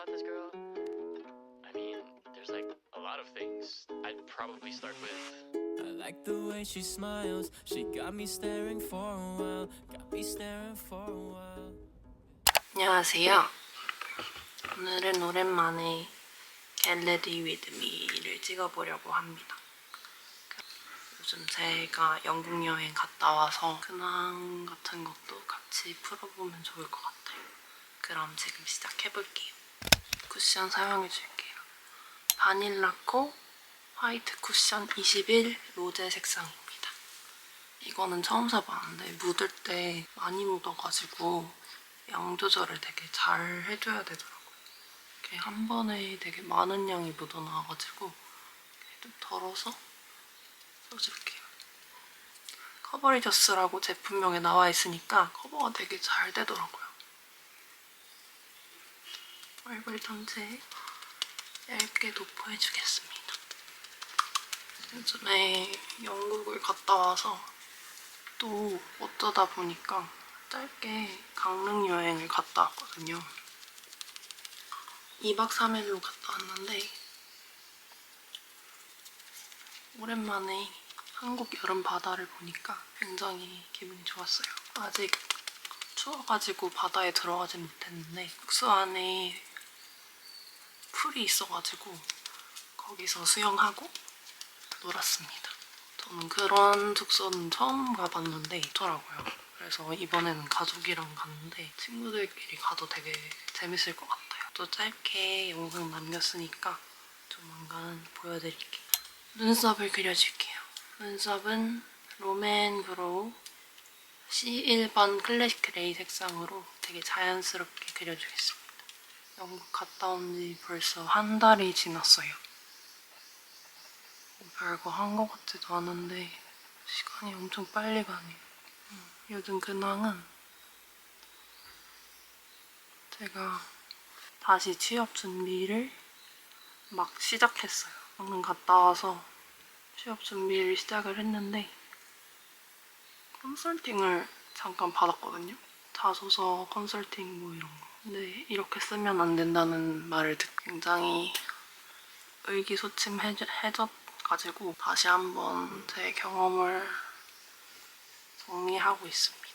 about this girl? I mean, there's like a lot of things. I'd probably start with. I like the way she smiles. She got me staring for a while. Got me staring for a while. 안녕하세요. 오늘은 오랜만에 겟레디 위드 미를 찍어보려고 합니다. 요즘 제가 영국 여행 갔다 와서 근황 같은 것도 같이 풀어보면 좋을 것 같아요. 그럼 지금 시작해볼게요. 쿠션 사용해줄게요. 바닐라코 화이트 쿠션 21 로제 색상입니다. 이거는 처음 사봤는데 묻을 때 많이 묻어가지고 양 조절을 되게 잘 해줘야 되더라고요. 이렇게 한 번에 되게 많은 양이 묻어나와가지고 이렇게 좀 덜어서 써줄게요. 커버리저스라고 제품명에 나와 있으니까 커버가 되게 잘 되더라고요. 얼굴 전체에 얇게 도포해주겠습니다. 요즘에 영국을 갔다 와서 또 어쩌다 보니까 짧게 강릉 여행을 갔다 왔거든요. 2박 3일로 갔다 왔는데 오랜만에 한국 여름 바다를 보니까 굉장히 기분이 좋았어요. 아직 추워가지고 바다에 들어가진 못했는데 숙소 안에 풀이 있어가지고 거기서 수영하고 놀았습니다. 저는 그런 숙소는 처음 가봤는데 좋더라고요. 그래서 이번에는 가족이랑 갔는데 친구들끼리 가도 되게 재밌을 것 같아요. 또 짧게 영상 남겼으니까 조만간 보여드릴게요. 눈썹을 그려줄게요. 눈썹은 롬앤 브로우 C1번 클래식 그레이 색상으로 되게 자연스럽게 그려주겠습니다. 영국 갔다 온 지 벌써 한 달이 지났어요. 뭐 별거 한 것 같지도 않은데 시간이 엄청 빨리 가네요. 음, 요즘 근황은 제가 다시 취업 준비를 막 시작했어요. 방금 갔다 와서 취업 준비를 시작을 했는데 컨설팅을 잠깐 받았거든요. 자소서 컨설팅 뭐 이런 거. 근데 이렇게 쓰면 안 된다는 말을 듣고 굉장히 의기소침해져가지고 다시 한번 제 경험을 정리하고 있습니다.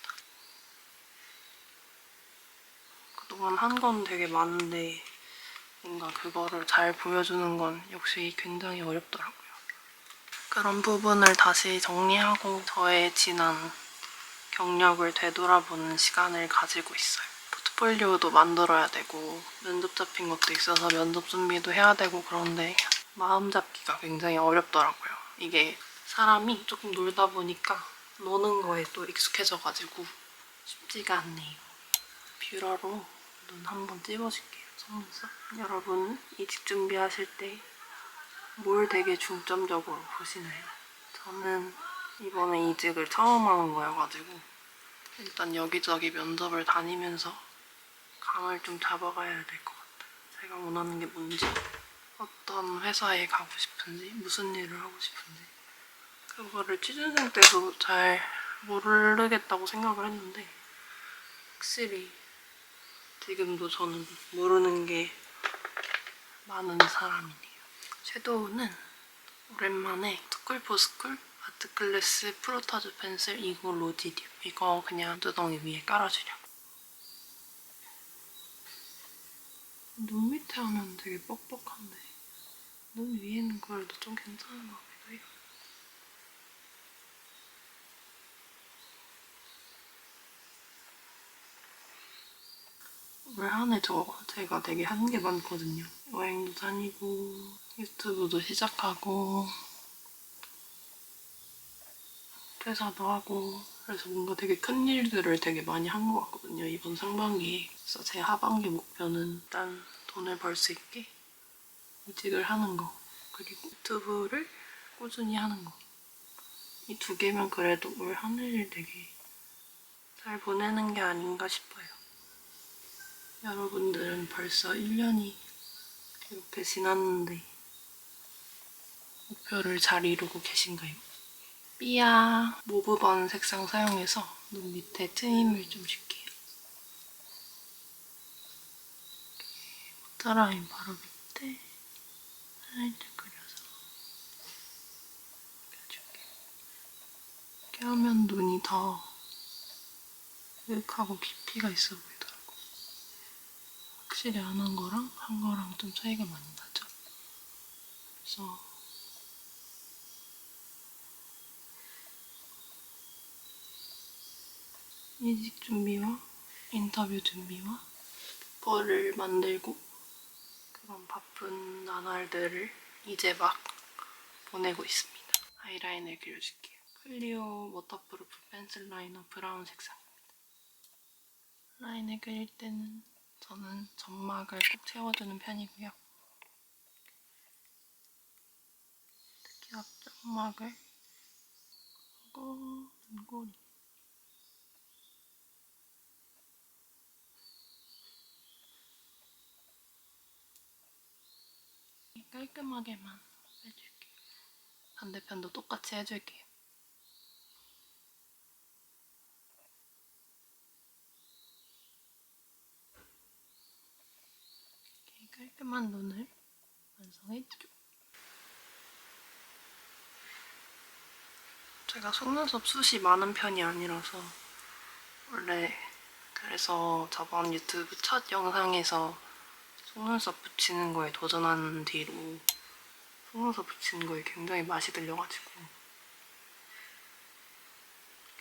그동안 한 건 되게 많은데 뭔가 그거를 잘 보여주는 건 역시 굉장히 어렵더라고요. 그런 부분을 다시 정리하고 저의 지난 경력을 되돌아보는 시간을 가지고 있어요. 포트폴리오도 만들어야 되고 면접 잡힌 것도 있어서 면접 준비도 해야 되고 그런데 마음 잡기가 굉장히 어렵더라고요. 이게 사람이 조금 놀다 보니까 노는 거에 또 익숙해져가지고 쉽지가 않네요. 뷰러로 눈 한번 찝어줄게요. 속눈썹. 여러분 이직 준비하실 때 뭘 되게 중점적으로 보시나요? 저는 이번에 이직을 처음 하는 거여가지고 일단 여기저기 면접을 다니면서 감을 좀 잡아가야 될 것 같아요. 제가 원하는 게 뭔지, 어떤 회사에 가고 싶은지, 무슨 일을 하고 싶은지 그거를 취준생 때도 잘 모르겠다고 생각을 했는데 확실히 지금도 저는 모르는 게 많은 사람이네요. 섀도우는 오랜만에 투쿨포스쿨 아트클래스 프로타주 펜슬 이거 로지듀 이거 그냥 두덩이 위에 깔아주려고 눈 밑에 하면 되게 뻑뻑한데 눈 위에는 그래도 좀 괜찮은 것 같기도 해요. 올 한해저 제가 되게 한 게 많거든요. 여행도 다니고 유튜브도 시작하고 퇴사도 하고 그래서 뭔가 되게 큰 일들을 되게 많이 한 것 같거든요. 이번 상반기에. 그래서 제 하반기 목표는 일단 돈을 벌 수 있게 이직을 하는 거 그리고 유튜브를 꾸준히 하는 거. 이 두 개면 그래도 올 한 해를 되게 잘 보내는 게 아닌가 싶어요. 여러분들은 벌써 1년이 이렇게 지났는데 목표를 잘 이루고 계신가요? 삐아 모브번 색상 사용해서 눈 밑에 트임을 좀 줄게요. 아우터라인 바로 밑에 살짝 그려서 그려줄게. 이렇게 하면 눈이 더 윽하고 깊이가 있어 보이더라고. 확실히 안 한 거랑 한 거랑 좀 차이가 많이 나죠. 그래서 이직 준비와 인터뷰 준비와 뽀를 만들고 그런 바쁜 나날들을 이제 막 보내고 있습니다. 아이라인을 그려줄게요. 클리오 워터프루프 펜슬 라이너 브라운 색상입니다. 라인을 그릴 때는 저는 점막을 꼭 채워주는 편이고요. 특히 앞점막을 하고 눈꼬리 깔끔하게만 해줄게요. 반대편도 똑같이 해줄게요. 이렇게 깔끔한 눈을 완성해주죠. 제가 속눈썹 숱이 많은 편이 아니라서 원래 그래서 저번 유튜브 첫 영상에서 속눈썹 붙이는 거에 도전한 뒤로 속눈썹 붙이는 거에 굉장히 맛이 들려가지고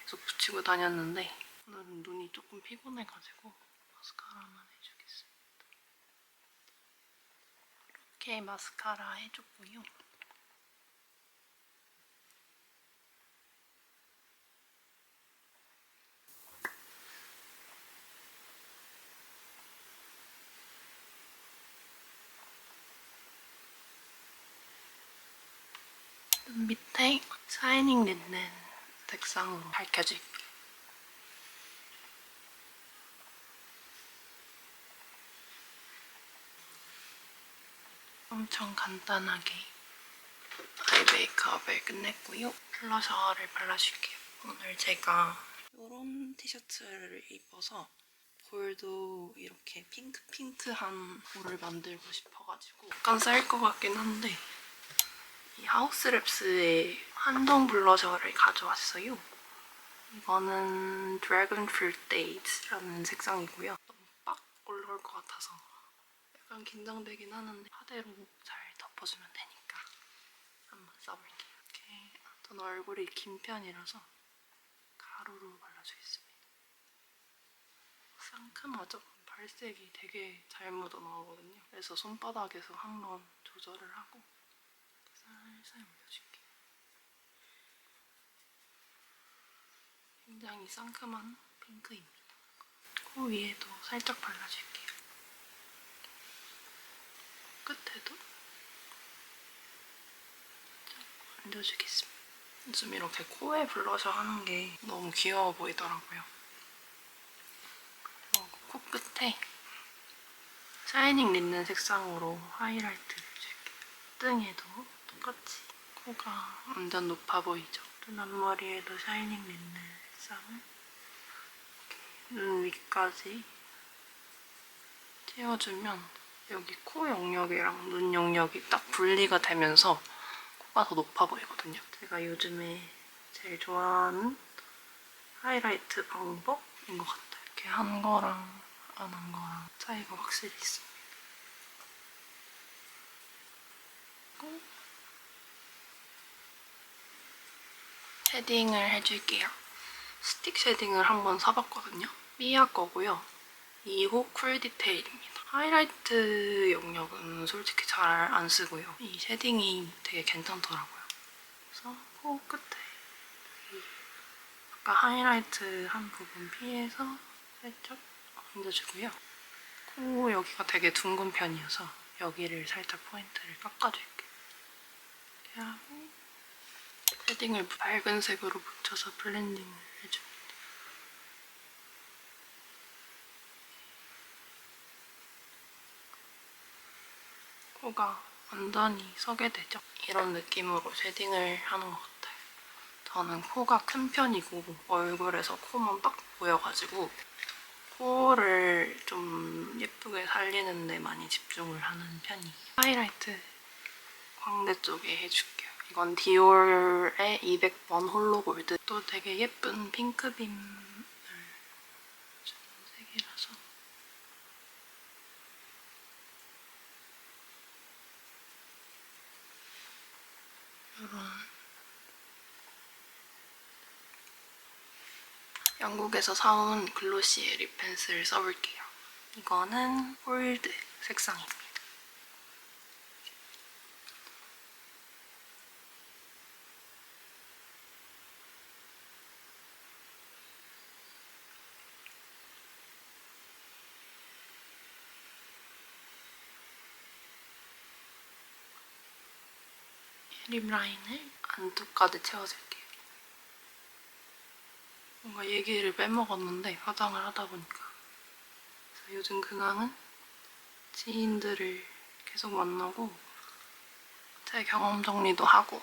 계속 붙이고 다녔는데 오늘은 눈이 조금 피곤해가지고 마스카라만 해주겠습니다. 이렇게 마스카라 해줬고요. 눈 밑에 샤이닝 린넨 색상으로 밝혀줄게요. 엄청 간단하게 아이 메이크업을 끝냈고요. 블러셔를 발라줄게요. 오늘 제가 이런 티셔츠를 입어서 볼도 이렇게 핑크핑크한 볼을 만들고 싶어가지고 약간 쌀 것 같긴 한데 이 하우스랩스의 한동 블러셔를 가져왔어요. 이거는 드래곤 프루트 데이트라는 색상이고요. 너무 빡 올라올 것 같아서 약간 긴장되긴 하는데 파데로 잘 덮어주면 되니까 한번 써볼게요. 이렇게 저는 얼굴이 긴 편이라서 가루로 발라주겠습니다. 상큼하죠? 발색이 되게 잘 묻어나오거든요. 그래서 손바닥에서 한번 조절을 하고 살살 올려줄게요. 굉장히 상큼한 핑크입니다. 코 위에도 살짝 발라줄게요. 끝에도 살짝 올려주겠습니다. 요즘 이렇게 코에 블러셔 하는 게 너무 귀여워 보이더라고요. 그리고 코 끝에 샤이닝 린넨 색상으로 하이라이트를 줄게요. 등에도 똑같이 코가 완전 높아 보이죠? 눈 앞머리에도 샤이닝 린넨 색상을 이렇게 눈 위까지 채워주면 여기 코 영역이랑 눈 영역이 딱 분리가 되면서 코가 더 높아 보이거든요. 제가 요즘에 제일 좋아하는 하이라이트 방법인 것 같아요. 이렇게 한 거랑 안 한 거랑 차이가 확실히 있습니다. 그리고 쉐딩을 해줄게요. 스틱 쉐딩을 한번 사봤거든요. 미아 거고요. 2호 쿨 디테일입니다. 하이라이트 영역은 솔직히 잘 안 쓰고요. 이 쉐딩이 되게 괜찮더라고요. 그래서 코 끝에 이 아까 하이라이트 한 부분 피해서 살짝 얹어주고요. 코 여기가 되게 둥근 편이어서 여기를 살짝 포인트를 깎아줄게요. 이렇게 하고 쉐딩을 밝은 색으로 묻혀서 블렌딩을 해줍니다. 코가 완전히 서게 되죠. 이런 느낌으로 쉐딩을 하는 것 같아요. 저는 코가 큰 편이고 얼굴에서 코만 딱 보여가지고 코를 좀 예쁘게 살 빨리는 데 많이 집중을 하는 편이에요. 하이라이트 광대 쪽에 해줄게요. 이건 디올의 200번 홀로 골드. 또 되게 예쁜 핑크빔을 주는 색이라서 이런 영국에서 사온 글로시의 립 펜슬 써볼게요. 이거는 홀드 색상입니다. 립 라인을 안쪽까지 채워줄게요. 뭔가 얘기를 빼먹었는데 화장을 하다 보니까 요즘 근황은 지인들을 계속 만나고 제 경험 정리도 하고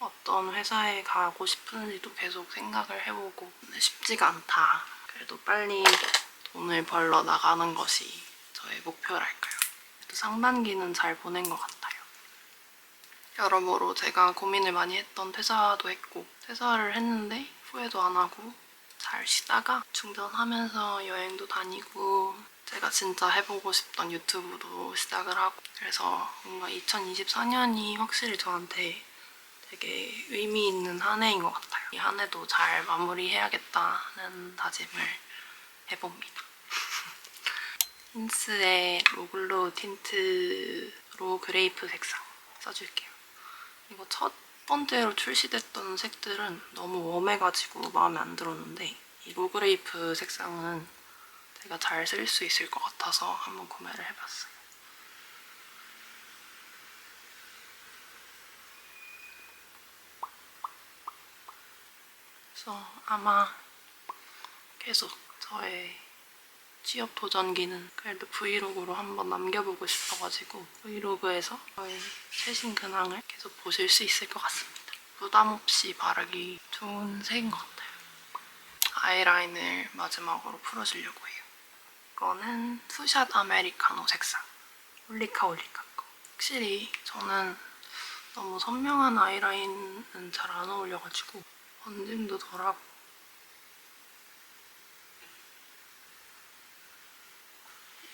어떤 회사에 가고 싶은지도 계속 생각을 해보고 쉽지가 않다. 그래도 빨리 돈을 벌러 나가는 것이 저의 목표랄까요. 그래도 상반기는 잘 보낸 것 같아요. 여러모로 제가 고민을 많이 했던 퇴사도 했고 퇴사를 했는데 후회도 안 하고 잘 쉬다가 충전하면서 여행도 다니고 제가 진짜 해보고 싶던 유튜브도 시작을 하고 그래서 뭔가 2024년이 확실히 저한테 되게 의미 있는 한 해인 것 같아요. 이 한 해도 잘 마무리해야겠다는 다짐을 해봅니다. 힌스의 로글로 틴트로 그레이프 색상 써줄게요. 이거 첫 번째로 출시됐던 색들은 너무 웜해가지고 마음에 안 들었는데 이 로그레이프 색상은 제가 잘 쓸 수 있을 것 같아서 한번 구매를 해봤어요. 그래서 아마 계속 저의 취업 도전기는 그래도 브이로그로 한번 남겨보고 싶어가지고 브이로그에서 저의 최신 근황을 계속 보실 수 있을 것 같습니다. 부담 없이 바르기 좋은 색인 것 같아요. 아이라인을 마지막으로 풀어주려고 해요. 이거는 투샷 아메리카노 색상. 올리카 올리카 거. 확실히 저는 너무 선명한 아이라인은 잘 안 어울려가지고 번짐도 덜하고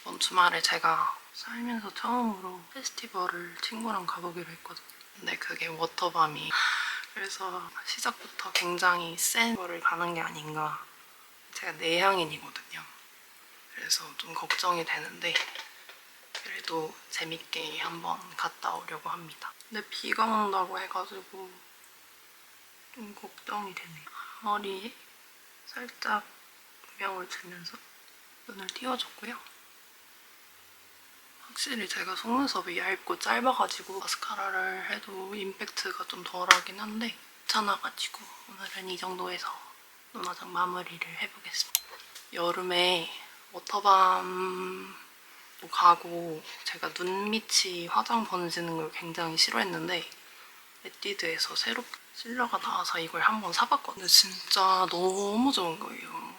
이번 주말에 제가 살면서 처음으로 페스티벌을 친구랑 가보기로 했거든요. 근데 그게 워터밤이 그래서 시작부터 굉장히 센 거를 가는 게 아닌가. 제가 내향인이거든요. 그래서 좀 걱정이 되는데 그래도 재밌게 한번 갔다 오려고 합니다. 근데 비가 온다고 해가지고 좀 걱정이 되네요. 머리에 살짝 조명을 주면서 눈을 띄워줬고요. 확실히 제가 속눈썹이 얇고 짧아가지고 마스카라를 해도 임팩트가 좀 덜하긴 한데 괜찮아가지고 오늘은 이 정도에서 눈화장 마무리를 해보겠습니다. 여름에 워터밤 도 가고 제가 눈 밑이 화장 번지는 걸 굉장히 싫어했는데 에뛰드에서 새로 실러가 나와서 이걸 한번 사봤거든요. 진짜 너무 좋은 거예요.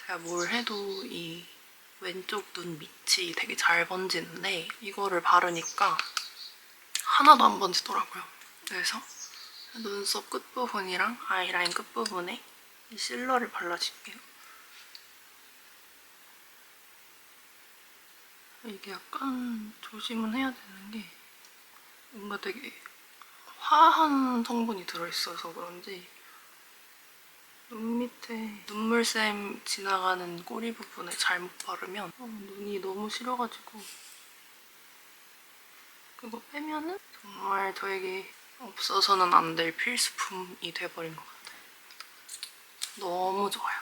제가 뭘 해도 이 왼쪽 눈 밑이 되게 잘 번지는데 이거를 바르니까 하나도 안 번지더라고요. 그래서 눈썹 끝부분이랑 아이라인 끝부분에 이 실러를 발라줄게요. 이게 약간 조심은 해야 되는 게 뭔가 되게 화한 성분이 들어있어서 그런지 눈 밑에 눈물샘 지나가는 꼬리 부분에 잘못 바르면 어, 눈이 너무 싫어가지고 그거 빼면은 정말 저에게 없어서는 안 될 필수품이 돼버린 것 같아요. 너무 좋아요.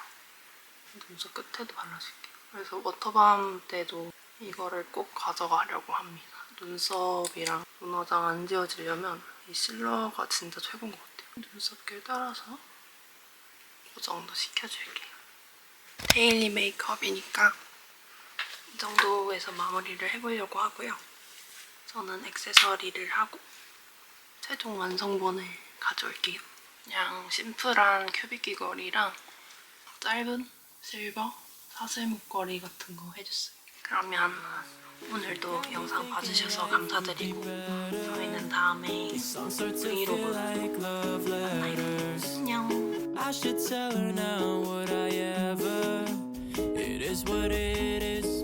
눈썹 끝에도 발라줄게요. 그래서 워터밤 때도 이거를 꼭 가져가려고 합니다. 눈썹이랑 눈화장 안 지워지려면 이 실러가 진짜 최고인 것 같아요. 눈썹 길 따라서 고 그 정도 시켜줄게요. 데일리 메이크업이니까 이 정도에서 마무리를 해보려고 하고요. 저는 액세서리를 하고 최종 완성본을 가져올게요. 그냥 심플한 큐빅 귀걸이랑 짧은 실버 사슬 목걸이 같은 거 해줬어요. 그러면 오늘도 영상 봐주셔서 감사드리고 저희는 다음에 브이로그 만나요. 안녕. I should tell her now what I ever. It is what it is.